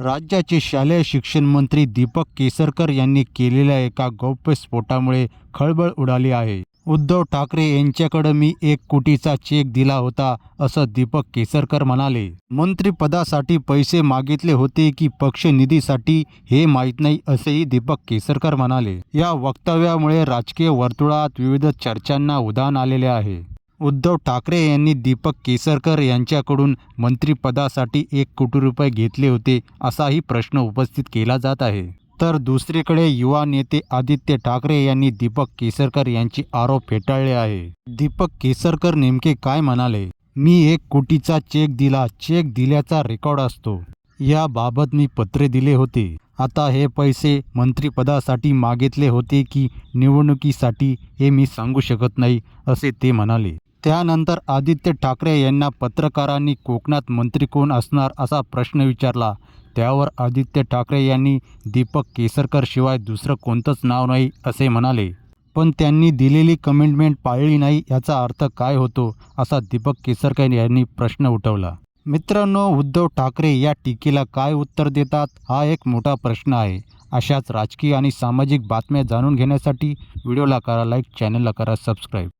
राज्याचे शालेय शिक्षण मंत्री दीपक केसरकर यांनी केलेल्या एका गौप्यस्फोटामुळे खळबळ उडाली आहे. उद्धव ठाकरे यांच्याकडे मी एक कोटीचा चेक दिला होता असं दीपक केसरकर म्हणाले. मंत्रिपदासाठी पैसे मागितले होते की पक्ष निधीसाठी हे माहीत नाही असेही दीपक केसरकर म्हणाले. या वक्तव्यामुळे राजकीय वर्तुळात विविध चर्चांना उधाण आलेले आहे. उद्धव ठाकरे यांनी दीपक केसरकर यांच्याकडून मंत्रिपदासाठी एक कोटी रुपये घेतले होते असाही प्रश्न उपस्थित केला जात आहे. तर दुसरीकडे युवा नेते आदित्य ठाकरे यांनी दीपक केसरकर यांचे आरोप फेटाळले आहे. दीपक केसरकर नेमके काय म्हणाले? मी एक कोटीचा चेक दिला चेक दिल्याचा रेकॉर्ड असतो. याबाबत मी पत्रे दिले होते. आता हे पैसे मंत्रिपदासाठी मागितले होते की निवडणुकीसाठी हे मी सांगू शकत नाही असे ते म्हणाले. त्यानंतर आदित्य ठाकरे यांना पत्रकारांनी कोकणात मंत्री कोण असणार असा प्रश्न विचारला. त्यावर आदित्य ठाकरे यांनी दीपक केसरकर शिवाय दुसरं कोणतंच नाव नाही असे म्हणाले. पण त्यांनी दिलेली कमिटमेंट पाळली नाही याचा अर्थ काय होतो असा दीपक केसरकर यांनी प्रश्न उठवला. मित्रांनो उद्धव ठाकरे या टीकेला काय उत्तर देतात हा एक मोठा प्रश्न आहे. अशाच राजकीय आणि सामाजिक बातम्या जाणून घेण्यासाठी व्हिडिओला करा लाईक चॅनलला करा सबस्क्राईब.